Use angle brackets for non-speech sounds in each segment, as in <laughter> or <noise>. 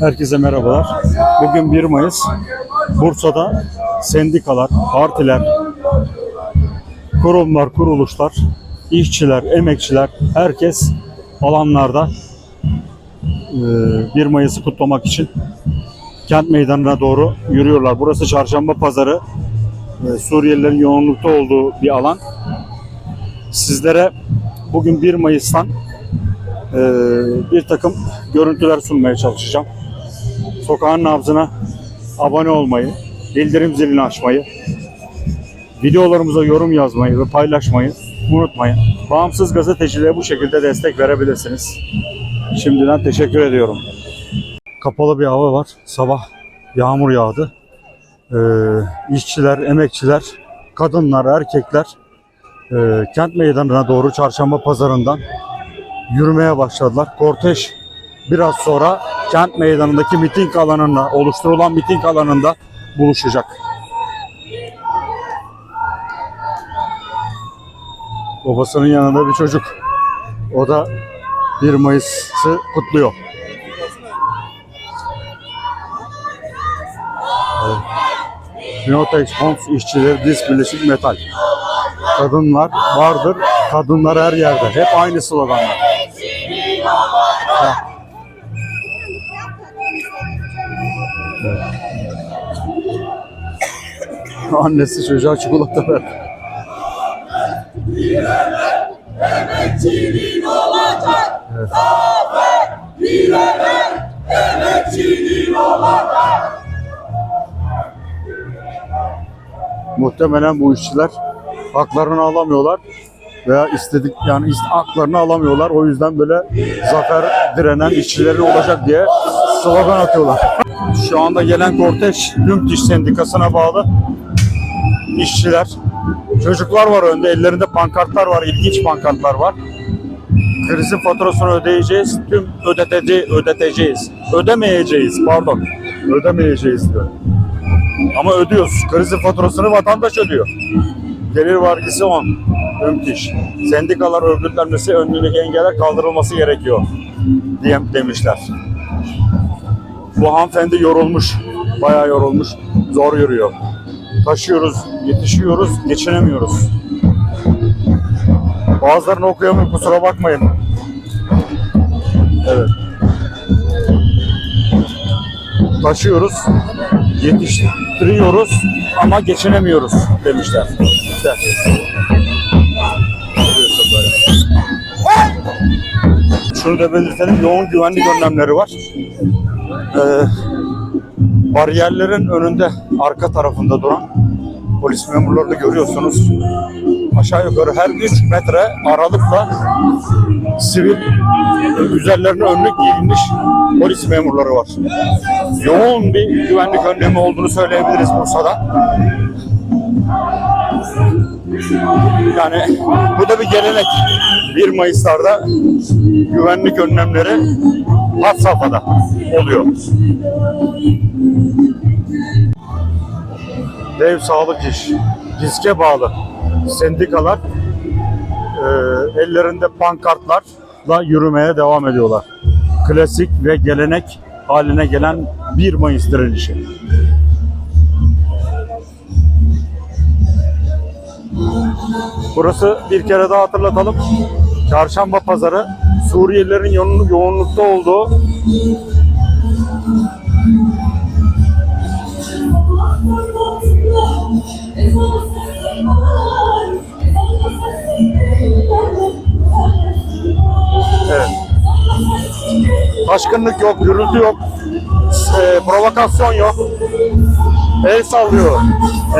Herkese merhabalar. Bugün 1 Mayıs. Bursa'da sendikalar, partiler, kurumlar, kuruluşlar, işçiler, emekçiler, herkes alanlarda e, 1 Mayıs'ı kutlamak için kent meydanına doğru yürüyorlar. Burası Çarşamba Pazarı. e, Suriyelilerin yoğunlukta olduğu bir alan. Sizlere bugün 1 Mayıs'tan e, bir takım görüntüler sunmaya çalışacağım. Sokağın nabzına abone olmayı, bildirim zilini açmayı, videolarımıza yorum yazmayı ve paylaşmayı unutmayın. Bağımsız gazeteciliğe bu şekilde destek verebilirsiniz. Şimdiden teşekkür ediyorum. Kapalı bir hava var. Sabah yağmur yağdı. Ee, işçiler, emekçiler, kadınlar, erkekler e, kent meydanına doğru çarşamba pazarından yürümeye başladılar. Korteş biraz sonra kent meydanındaki miting alanında, oluşturulan miting alanında buluşacak. Babasının yanında bir çocuk. O da 1 Mayıs'ı kutluyor. Pinotex Homes işçileri Disk Birleşik Metal. Kadınlar vardır, kadınlar her yerde. Hep aynı sloganlar. <laughs> Annesi çocuğa çikolata verdi. Emekçinin olacak. Zafer bilemem. Emekçinin olacak. Muhtemelen bu işçiler haklarını alamıyorlar veya istedik yani ist- haklarını alamıyorlar. O yüzden böyle zafer direnen işçilerin olacak diye slogan atıyorlar. Şu anda gelen korteş Tüm İş Sendikası'na bağlı işçiler. Çocuklar var önde, ellerinde pankartlar var, ilginç pankartlar var. Krizin faturasını ödeyeceğiz, tüm ödeteci, ödeteceğiz. Ödemeyeceğiz, pardon. Ödemeyeceğiz diyor. Ama ödüyoruz. Krizin faturasını vatandaş ödüyor. Gelir vergisi 10. Ümtiş. Sendikalar örgütlenmesi önündeki engeller kaldırılması gerekiyor diye demişler. Bu hanımefendi yorulmuş. Bayağı yorulmuş. Zor yürüyor. Taşıyoruz, yetişiyoruz, geçinemiyoruz. Bazılarını okuyamıyorum kusura bakmayın. Evet. Taşıyoruz, yetiştiriyoruz ama geçinemiyoruz demişler. İşte. Şunu da belirtelim, yoğun güvenlik önlemleri var. Ee, bariyerlerin önünde, arka tarafında duran polis memurlarını görüyorsunuz. Aşağı yukarı her 3 metre aralıkla sivil üzerlerine önlük giyinmiş polis memurları var. Yoğun bir güvenlik önlemi olduğunu söyleyebiliriz Bursa'da. Yani bu da bir gelenek. 1 Mayıs'larda güvenlik önlemleri had safhada oluyor. Dev sağlık iş, diske bağlı sendikalar e, ellerinde pankartlarla yürümeye devam ediyorlar. Klasik ve gelenek haline gelen 1 Mayıs direnişi. Burası bir kere daha hatırlatalım. Çarşamba pazarı Suriyelilerin yoğun- yoğunlukta olduğu Evet. Taşkınlık yok, gürültü yok, e, provokasyon yok. El sallıyor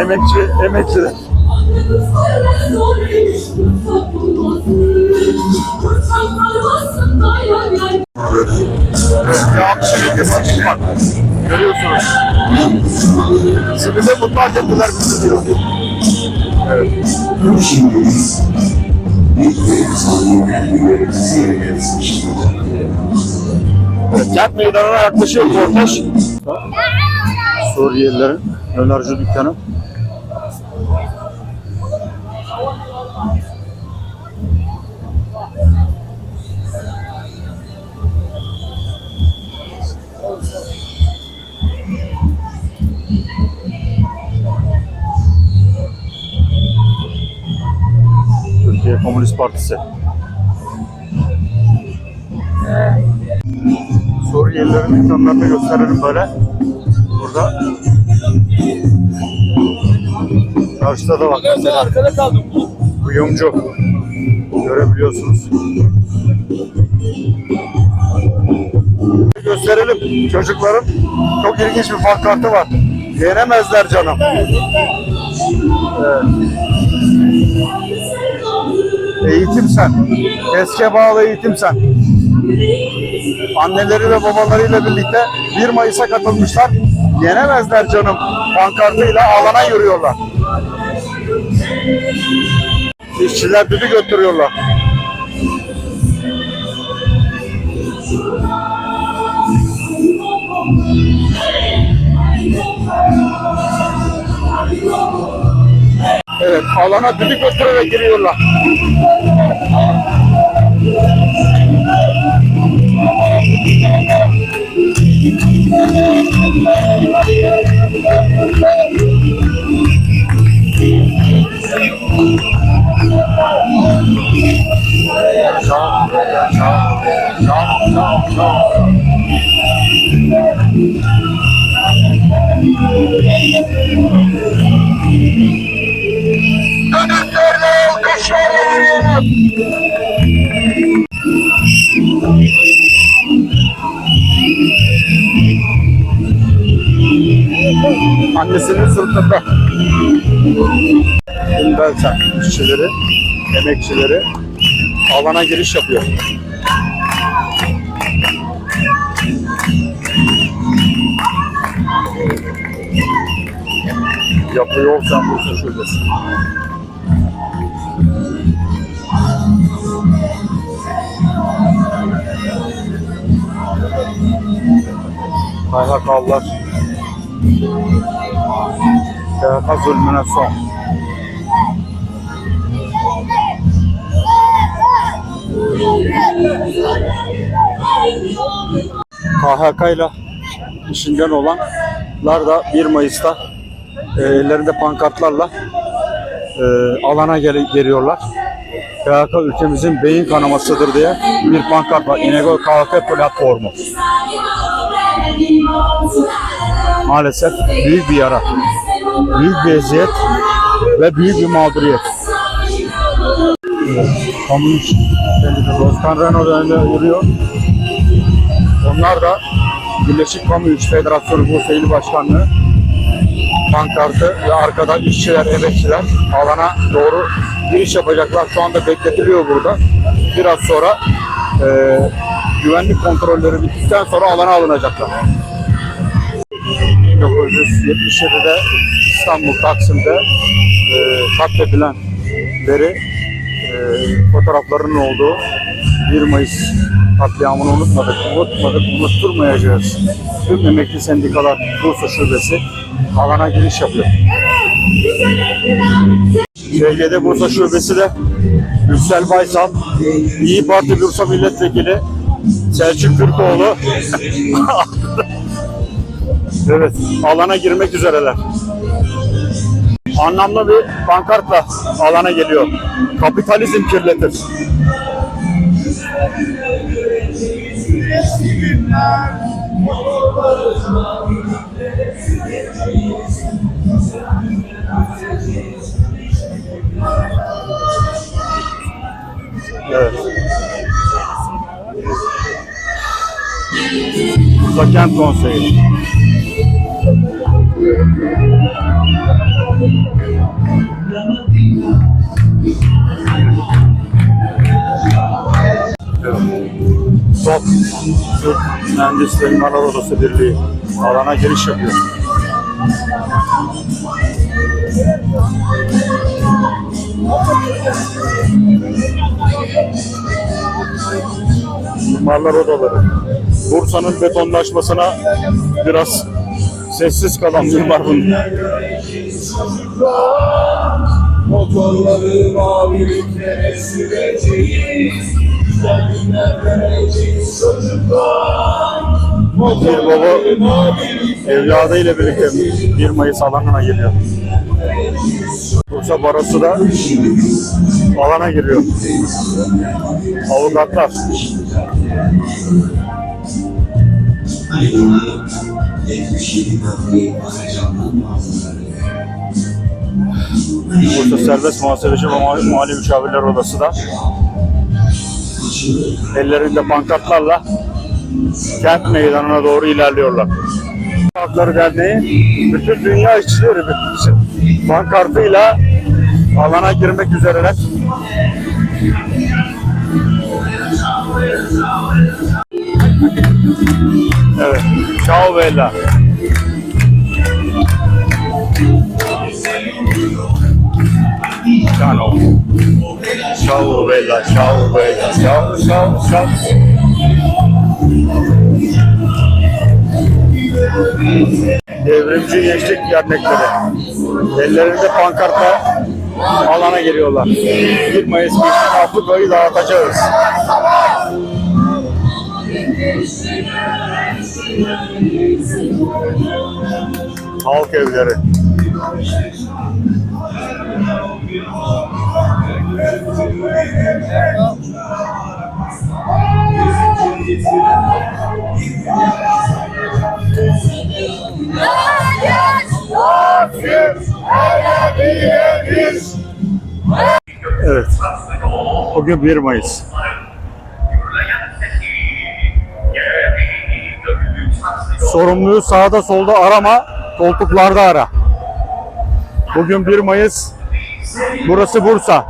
emekçi, emekçiler. Evet. Evet, kent meydanına yaklaşıyor korteş. Suriyelilerin dönerci dükkanı. Komünist Partisi. Suriyelilerin ekranlarını gösterelim böyle. Burada Karşıda da bak mesela kuyumcu. Görebiliyorsunuz. Gösterelim. Çocukların çok ilginç bir pankartı var. Yenemezler canım. Evet. Eğitim sen. Eske bağlı eğitim sen. Anneleri ve babalarıyla birlikte 1 Mayıs'a katılmışlar. Yenemezler canım pankartıyla alana yürüyorlar. İşçiler düdü götürüyorlar. Evet, alana düdü götürerek giriyorlar. Şam, şam, şam, şam, şam. Annesinin sırtında. Ünvelsen işçileri, emekçileri alana giriş yapıyor. Yapıyor olsan Bursa Şubesi. KHK'lılar Zulmüne son. KHK ile işinden olanlar da 1 Mayıs'ta e, ellerinde pankartlarla e, alana gel- geliyorlar. KHK ülkemizin beyin kanamasıdır diye bir pankart var. İnegöl KHK platformu. Maalesef büyük bir yara, büyük bir eziyet ve büyük bir mağduriyet. Sendikası Özkan Renault önünde yürüyor. Onlar da Birleşik Kamu İş Federasyonu Bursa İl Başkanlığı pankartı ve arkada işçiler, emekçiler alana doğru giriş yapacaklar. Şu anda bekletiliyor burada. Biraz sonra e, güvenlik kontrolleri bittikten sonra alana alınacaklar. 1977'de İstanbul Taksim'de e, katledilenleri e, fotoğraflarının olduğu 1 Mayıs katliamını unutmadık, unutmadık, unutturmayacağız. Tüm emekli sendikalar Bursa Şubesi alana giriş yapıyor. SGD Bursa Şubesi de Yüksel Baysal, İyi Parti Bursa Milletvekili Selçuk Türkoğlu <laughs> Evet, alana girmek üzereler. Anlamlı bir pankartla alana geliyor. Kapitalizm kirletir. Evet. Bursa Kent Konseyi. Top, Türk Mühendislerin Anadolu Odası Birliği alana giriş yapıyor. Mimarlar Odaları. Bursa'nın betonlaşmasına biraz sessiz kalan mimar bunlar. Motorları maviliklere süreceğiz. Güzel günler vereceğiz çocuklar. Bir baba evladıyla birlikte 1 Mayıs alanına geliyor. Bursa Barosu da alana giriyor. Avukatlar. Bursa Serbest Muhasebeci ve Mali, Mali Müşavirler Odası da ellerinde pankartlarla kent meydanına doğru ilerliyorlar. Hakları Derneği bütün dünya işçileri pankartıyla alana girmek üzereler. Evet. Ciao Bella. Ciao. Ciao Bella, ciao Bella, ciao, ciao, ciao. Devrimci Gençlik Dernekleri. Ellerinde pankartla alana geliyorlar. 1 Mayıs Gençlik Afrika'yı dağıtacağız. Halk evleri. Evet. Bugün 1 Mayıs. Sorumluyu sağda solda arama, koltuklarda ara. Bugün 1 Mayıs. Burası Bursa.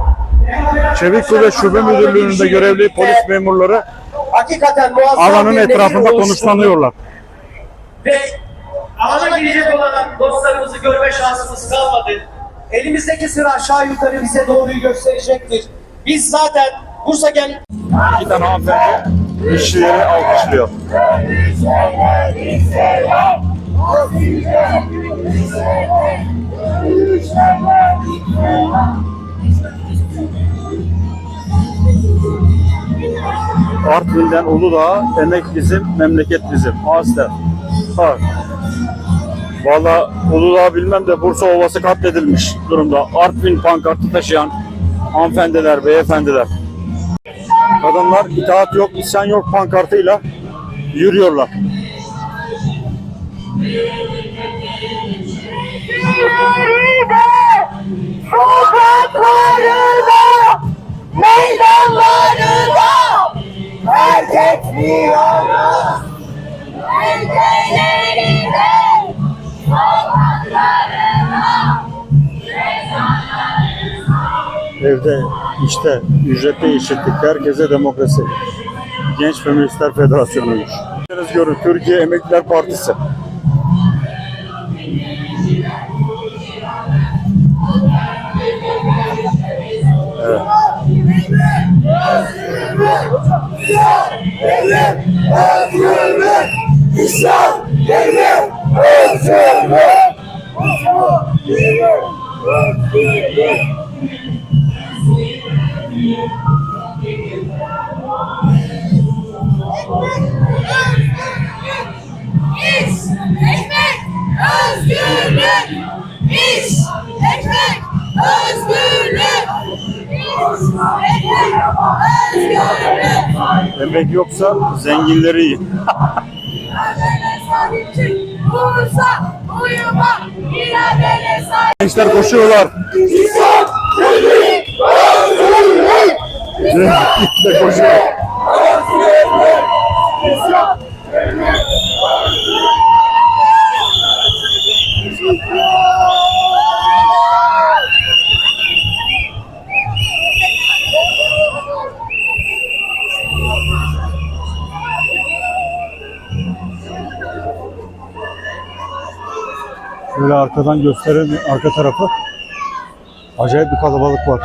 Çevik Kuvvet Şube Müdürlüğü'nde görevli polis memurları Hakikaten alanın etrafında konuşlanıyorlar. Ve alana girecek olan dostlarımızı görme şansımız kalmadı. Elimizdeki sıra aşağı yukarı bize doğruyu gösterecektir. Biz zaten Bursa gel İki tane hanımefendi işçileri alkışlıyor. Artvin'den Uludağ'a emek bizim, memleket bizim. Aslen. Ha. Valla Uludağ bilmem de Bursa Ovası katledilmiş durumda. Artvin pankartı taşıyan hanımefendiler, beyefendiler. Kadınlar itaat yok, isyan yok pankartıyla yürüyorlar. Şehirde, sokaklarında, meydanlarında terk etmiyoruz. Ülkelerinde, sokaklarında, Evde, işte, ücrette eşitlik, herkese demokrasi. Genç Feministler Federasyonu'ymuş. Gördüğünüz görün Türkiye Emekliler Partisi. Evet. Ekmek, özgürlük. İş, ekmek, özgürlük. İş, ekmek, özgürlük. Emek yoksa zenginleri çık, Bursa, uyuma, iradene sahip Gençler koşuyorlar. Arkadan gösteren arka tarafı acayip bir kalabalık var.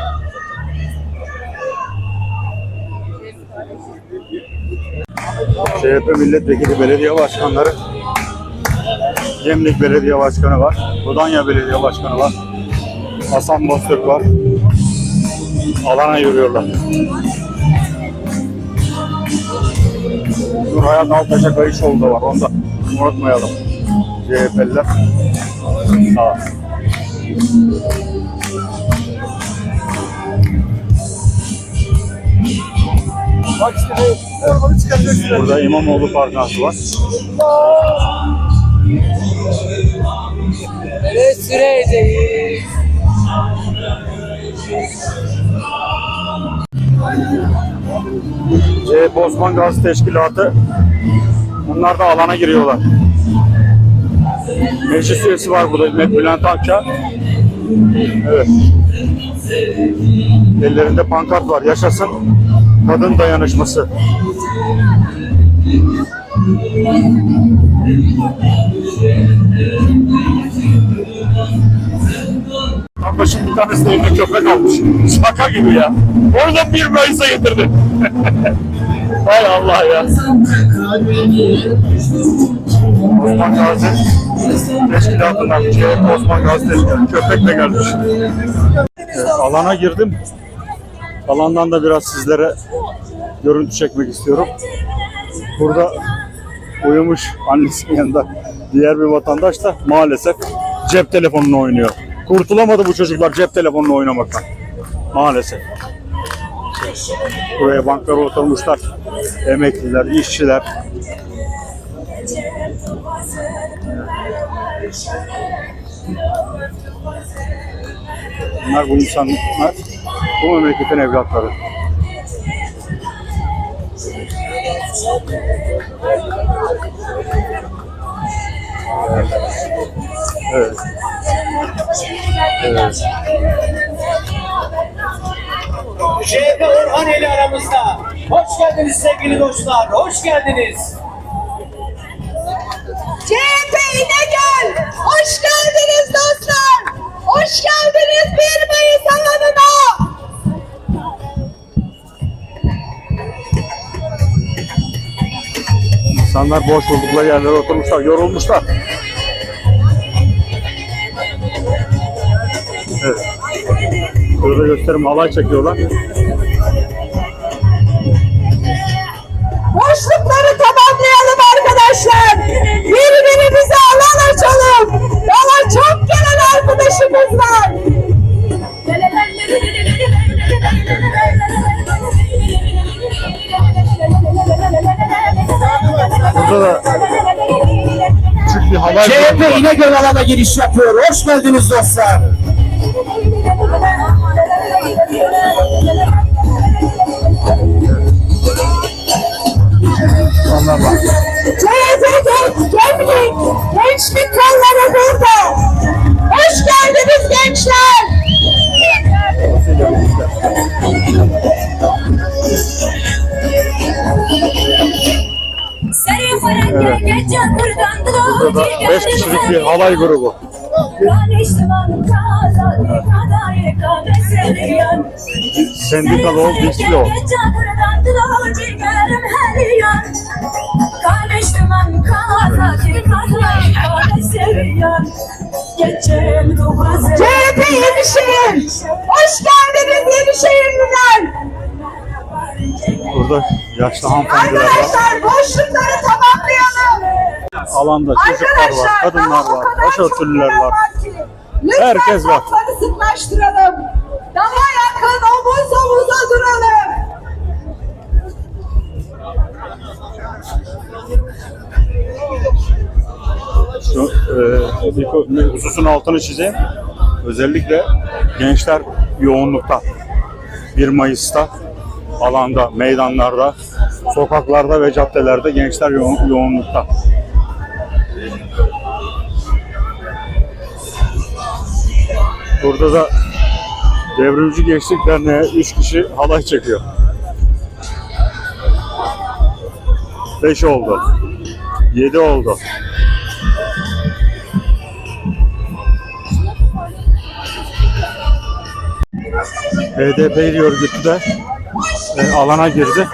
CHP Milletvekili Belediye Başkanları Gemlik Belediye Başkanı var. Budanya Belediye Başkanı var. Hasan Boztürk var. Alana yürüyorlar. Nur Hayat Altaş'a Kayışoğlu da var. Onu da unutmayalım. CHP'liler. Sağ ol. Bak işte bu formanı çıkaracaksın. Burada İmamoğlu parkası var. Ve süredeyiz. C. Ee, Bosman Gaz Teşkilatı Bunlar da alana giriyorlar. Meclis üyesi var burada Met Bülent Akça. Evet. Ellerinde pankart var. Yaşasın kadın dayanışması. Kardeşim bir tanesi de elinde köpek almış. Şaka gibi ya. Oradan bir Mayıs'a getirdi. <laughs> Hay Allah ya. Osman Gazi Teşkilatı'ndan şey, Osman Gazi Teşkilatı köpekle gelmiş. Alana girdim. Alandan da biraz sizlere görüntü çekmek istiyorum. Burada uyumuş annesinin yanında diğer bir vatandaş da maalesef cep telefonunu oynuyor. Kurtulamadı bu çocuklar cep telefonunu oynamaktan. Maalesef. Buraya banklara oturmuşlar. Emekliler, işçiler. Bunlar bu insanlar, bu memleketin evlatları. Evet. Evet. CHP Orhaneli aramızda. Hoş geldiniz sevgili dostlar. Hoş geldiniz. Hoş geldiniz dostlar. Hoş geldiniz 1 Mayıs alanına. İnsanlar boş buldukları yerlere oturmuşlar, yorulmuşlar. Evet. Şurada gösterim halay çekiyorlar. Burada da küçük bir halay CHP. İnegöl alana giriş yapıyor. Hoş geldiniz dostlar. Burada da 5 kişilik bir halay grubu. Sendikalı ol, dişli ol. CHP Yenişehir. Hoş geldiniz Yenişehirliler. Burada yaşlı hanımefendiler var. Arkadaşlar tamamlayalım. Alanda çocuklar var, kadınlar var, başörtülüler var. Lütfen Herkes var. kolları sıklaştıralım. Daha yakın omuz omuza duralım. Şu e, bir hususun altını çizeyim. Özellikle gençler yoğunlukta. 1 Mayıs'ta alanda, meydanlarda, sokaklarda ve caddelerde gençler yo- yoğunlukta. Burada da Devrimci Gençlik Derneği 3 kişi halay çekiyor. 5 oldu. 7 oldu. HDP örgütü de e, alana girdi.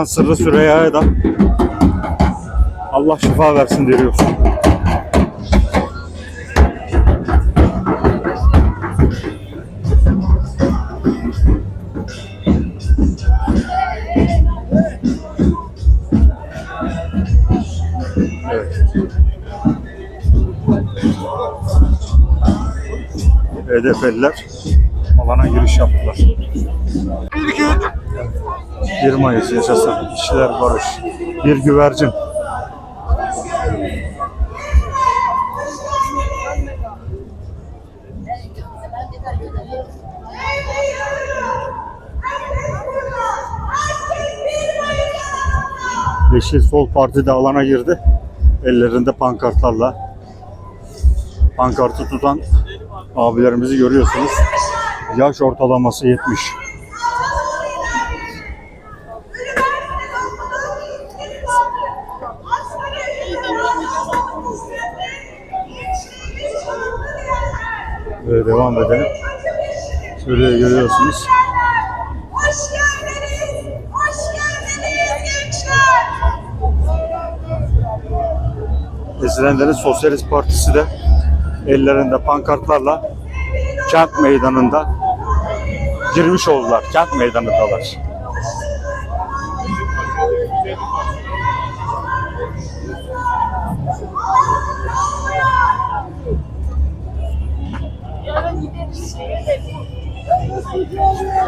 buradan Sırrı Süreyya'ya da Allah şifa versin diyoruz. Evet. HDP'liler alana giriş yaptılar. Bir gün 1 Mayıs yaşasın. İşçiler barış. Bir güvercin. Yeşil Sol Parti de alana girdi. Ellerinde pankartlarla. Pankartı tutan abilerimizi görüyorsunuz. Yaş ortalaması 70. Böyle devam edelim. Şöyle görüyorsunuz. Hoş geldiniz, hoş geldiniz gençler. Ezilenlerin Sosyalist Partisi de ellerinde pankartlarla kent meydanında girmiş oldular. Kent meydanındalar.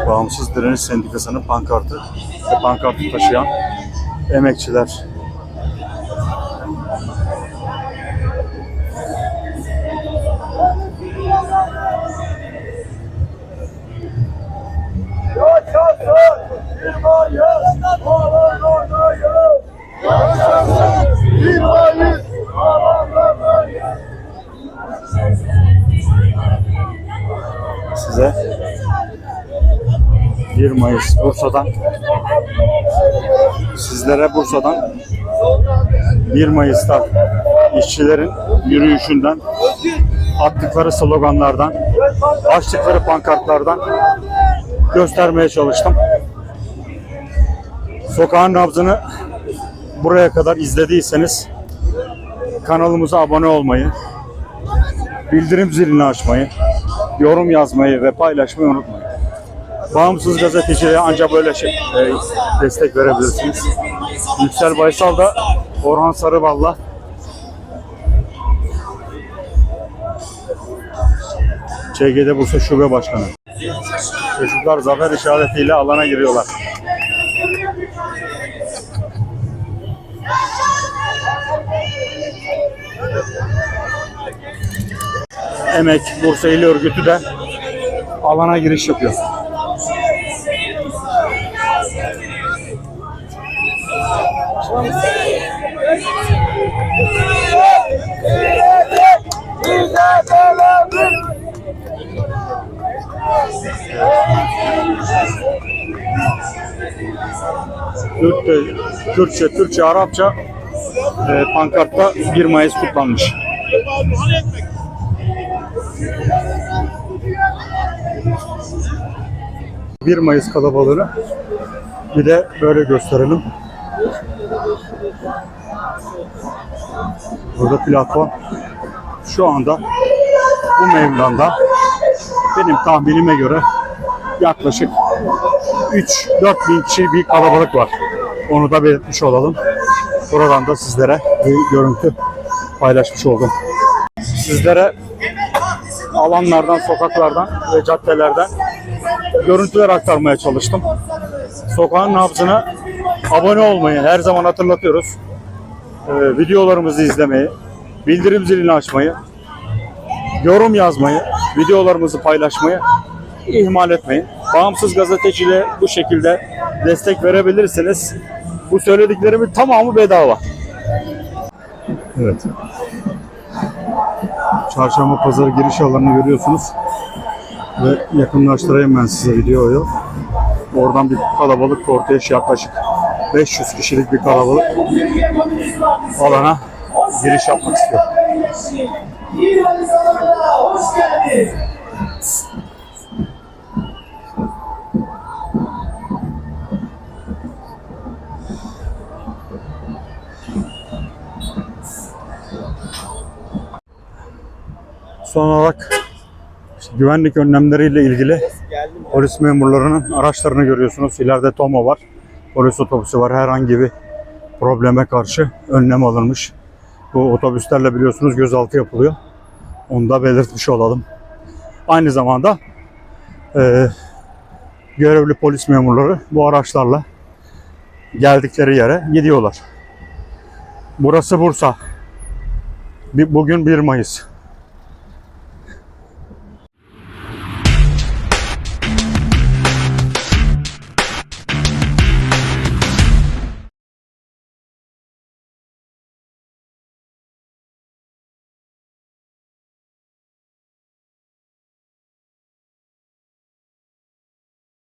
Bağımsız Direniş Sendikası'nın pankartı ve pankartı taşıyan emekçiler 1 Mayıs Bursa'dan sizlere Bursa'dan 1 Mayıs'ta işçilerin yürüyüşünden attıkları sloganlardan açtıkları pankartlardan göstermeye çalıştım. Sokağın nabzını buraya kadar izlediyseniz kanalımıza abone olmayı, bildirim zilini açmayı, yorum yazmayı ve paylaşmayı unutmayın. Bağımsız gazeteciliğe ancak böyle şey, e, destek verebilirsiniz. Yüksel Baysal da Orhan Sarıbal'la ÇGD Bursa Şube Başkanı. Çocuklar zafer işaretiyle alana giriyorlar. Emek Bursa İl Örgütü de alana giriş yapıyor. Kürtçe, Kürtçe, Türkçe, Arapça e, pankartta 1 Mayıs kutlanmış. ...1 Mayıs kalabalığını bir de böyle gösterelim. Burada platform şu anda bu meydanda benim tahminime göre yaklaşık 3-4 bin kişi bir kalabalık var. Onu da belirtmiş olalım. Buradan da sizlere bir görüntü paylaşmış oldum. Sizlere alanlardan, sokaklardan ve caddelerden görüntüler aktarmaya çalıştım. Sokağın nabzına abone olmayı her zaman hatırlatıyoruz. Ee, videolarımızı izlemeyi, bildirim zilini açmayı, yorum yazmayı, videolarımızı paylaşmayı ihmal etmeyin. Bağımsız gazeteciliğe bu şekilde destek verebilirsiniz. Bu söylediklerimin tamamı bedava. Evet. Çarşamba pazarı giriş alanını görüyorsunuz. Ve yakınlaştırayım ben size videoyu. Oradan bir kalabalık ortaya yaklaşık 500 kişilik bir kalabalık alana giriş yapmak istiyor. Son olarak işte güvenlik önlemleriyle ilgili polis memurlarının araçlarını görüyorsunuz. İleride Tomo var. Polis otobüsü var. Herhangi bir probleme karşı önlem alınmış. Bu otobüslerle biliyorsunuz gözaltı yapılıyor. Onu da belirtmiş olalım. Aynı zamanda e, görevli polis memurları bu araçlarla geldikleri yere gidiyorlar. Burası Bursa. Bugün 1 Mayıs.